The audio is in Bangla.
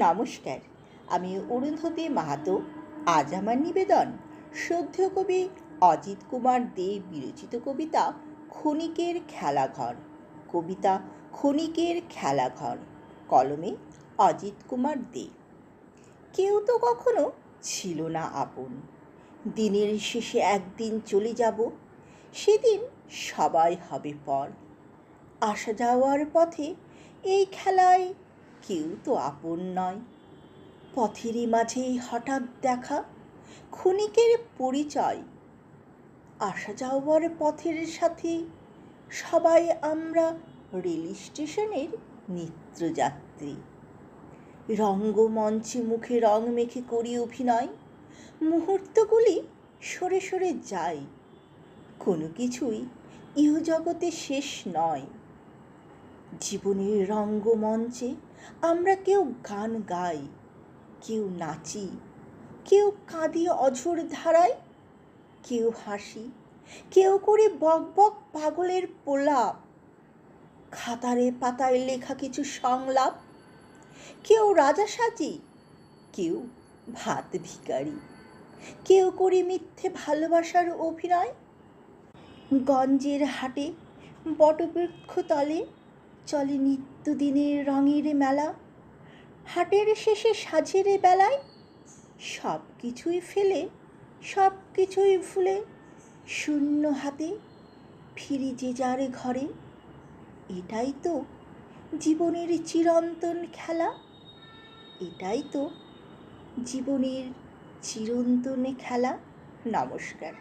নমস্কার। আমি অরুন্ধতী মাহাতো। আজ আমার নিবেদন শ্রদ্ধেয় কবি অজিত কুমার দে বিরচিত কবিতা ক্ষণিকের খেলাঘর। কবিতা ক্ষণিকের খেলাঘর, কলমে অজিত কুমার দে। কেউ তো কখনো ছিল না আপন। দিনের শেষে একদিন চলে যাব, সেদিন সবাই হবে পর। আসা যাওয়ার পথে এই খেলায় কেউ তো আপন নয়। পথেরই মাঝেই হঠাৎ দেখা, ক্ষণিকের পরিচয়। আসা যাওয়ার পথের সাথে সবাই আমরা রেল স্টেশনের নিত্যযাত্রী রঙ্গমঞ্চে মুখে রং মেখে করি অভিনয়। মুহূর্তগুলি সরে সরে যায় কোনো কিছুই ইহজগতে শেষ নয়। জীবনের রঙ্গমঞ্চে আমরা কেউ গান গাই, কেউ নাচি, কেউ কাঁদি অঝোর ধারায়, কেউ হাসি, কেউ করে বক বক পাগলের পোলাপ খাতারে পাতায় লেখা কিছু সংলাপ, কেউ রাজা সাজি, কেউ ভাত ভিখারি, কেউ করে মিথ্যে ভালোবাসার অভিনয়, গঞ্জের হাটে বটবৃক্ষ তলে চলে নিত্যদিনের রঙের মেলা। হাটের শেষে সাজের বেলায় সব কিছুই ফেলে সব কিছুই ভুলে শূন্য হাতে ফিরি যে যারে ঘরে। এটাই তো জীবনের চিরন্তন খেলা। এটাই তো জীবনের চিরন্তন খেলা। নমস্কার।